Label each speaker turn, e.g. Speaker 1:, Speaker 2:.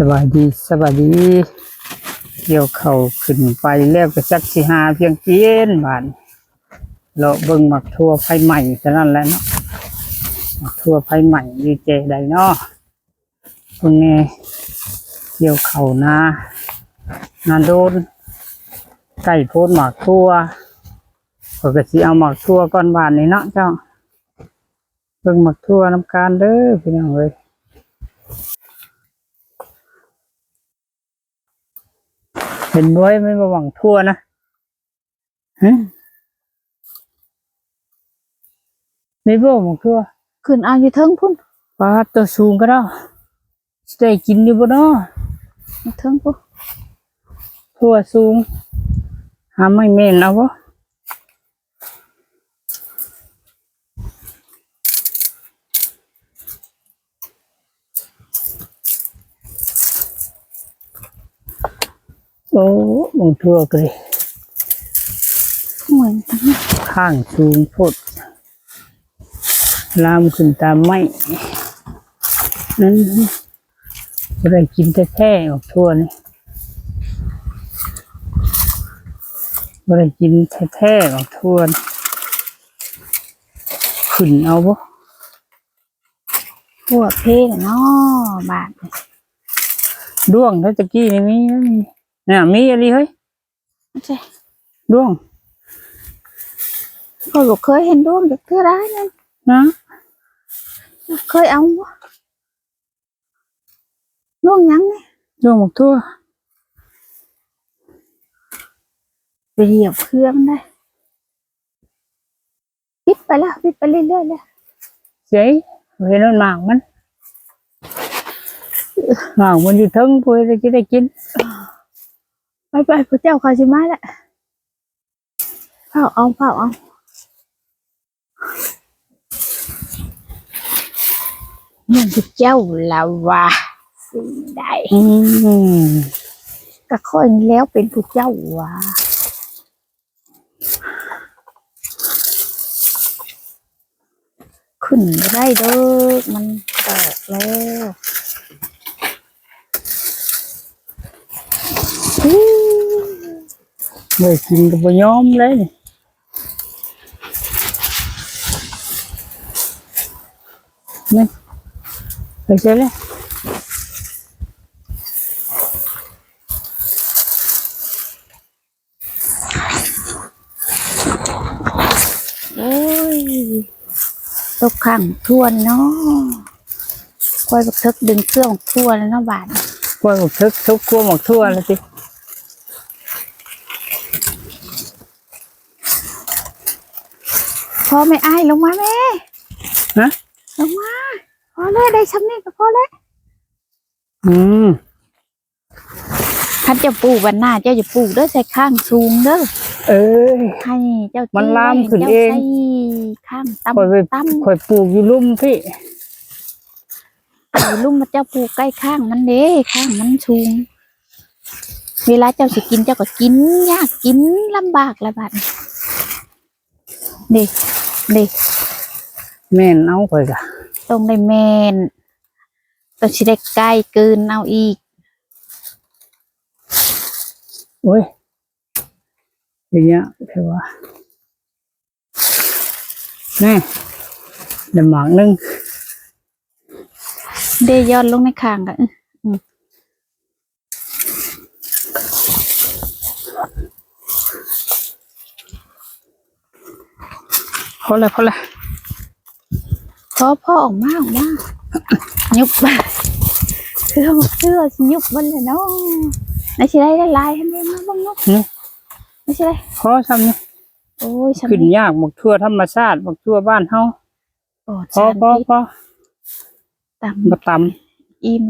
Speaker 1: สวัสดีสวัสดีเกี่ยวเข่าขึ้นไปแล้วก็จักสิหาเพียงเกียนบานเราเบิ่งหมักทั่วไฟใหม่เท่านั้นแหละเนาะหมักทั่วไฟใหม่ดีเจใดเนาะพวกนี้เกี่ยวเข่านานานโดนไก่โพดหมักทั่วก็กสิเอาหมักทั่วก้อนบานนี่เนาะเจ้าเบิ่งหมักทั่วน้ำการเด้อพี่น้องเอ้ย เห็นด้วยไม่มาหวังทั่วนะฮะไม่บอกหวังทั่ว
Speaker 2: ขึ้นเอาอยู่เทิงพุ่น
Speaker 1: ปลาตัวสูงก็ได้สิได้กินอยู่บ่เนาะ
Speaker 2: อยู่เทิงพุ่น
Speaker 1: ทั่วสูงหาไม่เม่นเอาบ่ โอ้หวังทั่วก็เลย
Speaker 2: เหมือนทั้งนั้น
Speaker 1: ข้างสูงโพดลามขึ้นตามไม้นั้นบ่ได้กินแท้ๆออกทั่วนี่บ่ได้กินแท้ๆออกทั่วนี่ขึ้นเอาบ่
Speaker 2: พวกเพศเนาะบาทนี่
Speaker 1: ด้วงเท่าตะกี้นี่มี นะมีน่ะมีอะไรเฮ้ย
Speaker 2: ไม่ใช่
Speaker 1: ด้วง
Speaker 2: ก็บอกเคยเห็นดวงจากเทื่อได้นั่น
Speaker 1: นะ
Speaker 2: เคยเอาบ่ดวงหยังนี่
Speaker 1: ด้วงหมกทั่ว
Speaker 2: ไปเหยียบเครื่องได้ปิดไปแล้วปิดไปเรื่อยๆเลย
Speaker 1: เจ๊เห็นมันหมากมันหมากมันอยู่เทึงพูดจะได้กิน
Speaker 2: ไปไปพระเจ้าเขาสิมาแล้วเผาเอาเผาเอาเนี่ยพระเจ้าละว่าสิ่งใด
Speaker 1: อืม
Speaker 2: ก็ค่อยแล้วเป็นผู้เจ้าว่าขึ้นไม่ได้เด้อมันแตกแล้ว
Speaker 1: ไม่กินก็บ่ยอมเลยนี่นี่ไปเสร็จเลย
Speaker 2: โอ้ยตกขังทวนเนาะคอยบักทึกดึงเครื่องทวนแล้วเนาะบาท
Speaker 1: กล้วยหมกทึกทุกกล้วยหมกทั่วแล้วสิ
Speaker 2: พอไม่อายลงมาแม่
Speaker 1: ฮะ
Speaker 2: ลงมาพอเลยได้ชั้นนี้ก็พอเลย
Speaker 1: อืม
Speaker 2: ท่านจะปลูกวันหน้าเจ้าจะปลูกเด้อใส่ข้างสูงเด้อ
Speaker 1: เอ้ย
Speaker 2: ให้เจ้า
Speaker 1: มัน
Speaker 2: จี้
Speaker 1: ลาม
Speaker 2: ไว้
Speaker 1: ขึ้น
Speaker 2: จ้า
Speaker 1: เอง
Speaker 2: ใส่ข้างตั้ม
Speaker 1: คอยไป
Speaker 2: ตั้ม
Speaker 1: คอยปลูกอยู่ลุ่มพี่
Speaker 2: ลุ่มมาเจ้าปลูกใกล้ข้างมันเด้ข้างมันสูงเวลาเจ้าสิกินเจ้าก็กินยากกินลำบากละบาด นี่นี่
Speaker 1: แม่นเอาคอยกะ
Speaker 2: ต้องได้แมนต้องสิได้ใกล้เกินเอาอีก
Speaker 1: โอ้ยอย่างเงี้ยแค่ว่าแน่เดี๋ยวหมากนึง
Speaker 2: เดยย้อนลงในข้างกัน
Speaker 1: พอแล้วพอแล้ว
Speaker 2: พอพ่อออกมาออกมายุบมาเสื้อเสื้อสิยุบมันเลยเนาะไม่ใช่ได้ละลายให้แม่มาบ้างเนาะไม่ใช่ได้
Speaker 1: พอทำนี่
Speaker 2: โอ้ยฉัน
Speaker 1: ขึ้นยากหมกทั่วธรรมชาติหมกทั่วบ้านเฮา
Speaker 2: โอ้
Speaker 1: พอ
Speaker 2: ฉัน
Speaker 1: พอพอ
Speaker 2: ต่
Speaker 1: มาตำำ
Speaker 2: อิ่ม